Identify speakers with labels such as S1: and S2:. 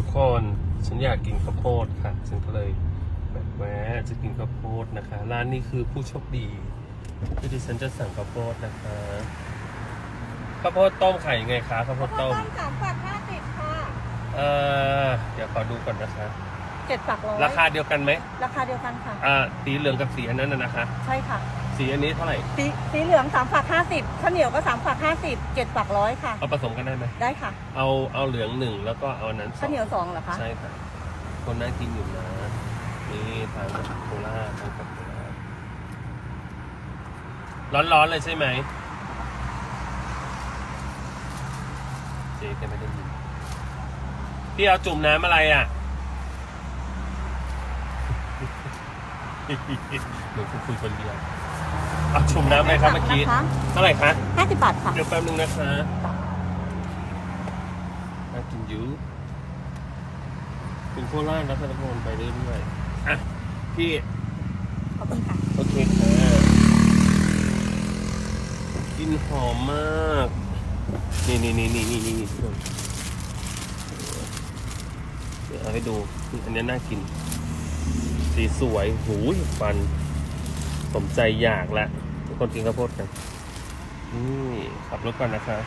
S1: ทุกคน ฉันอยากกินข้าวโพดค่ะ ฉันก็เลยแบบแวะจะกินข้าวโพดนะคะ ร้านนี้คือผู้โชคดีที่ดิฉันจะสั่งข้าวโพดนะคะข้าวโพดต้มไข่ยังไงคะข้าวโพดต้ม
S2: สามฝักห้าสิบค่ะ
S1: เออเดี๋ยวขอดูก่อนนะคะ
S2: เจ็ดฝักร้อย
S1: ราคาเดียวกันไหม
S2: ราคาเดียวกันค่ะ
S1: อ่าสีเหลืองกับสีอันนั้นนะนะคะ
S2: ใช่ค่ะ
S1: สีอันนี้เท่าไหร่
S2: สีสีเหลืองสามฝักห้าสิบข้าวเหนียวก็สามฝักห้าสิบเจ็ดฝักร้อยค่ะ
S1: เอาผสมกันได้ไหม
S2: ได้ค่ะ
S1: เอาเอาเหลืองหนึ่งแล้วก็เอาอันนั้นสอ
S2: ข้าว
S1: ง
S2: เหนียวสองเหรอคะ
S1: ใช่ค่ะคนน่ากินอยู่นะนี่ทางโคราชทางกับโคราชร้อนๆเลยใช่ไหมเจ๊แกไม่ได้ยินพี่เอาจุ่มน้ำอะไรอะ เหมือนคุณคุยคนเดียว เอาจุ่มน้ำอะไรครับเมื่อกี้
S2: นะคะ
S1: เท่าไหร่คะ
S2: ห้าสิบบาทค่ะ
S1: เดี๋ยวแป๊บนึงนะคะน่ากินอยูถึงโคราชแล้วค่ะทุกคนไปเรื่อยๆอะ พี่
S2: ขอบคุณค่ะ
S1: โอเคค่ะกลินหอมมาก นี่นี่นี่นี่นี่นี่ทุกคนเดี๋ยวเอาให้ดูนี่อันนี้น่ากิน สีสวยหูยฟัน สมใจอยากละทุกคนกินข้าวโพดกันนี่ขับรถก่อนนะคะ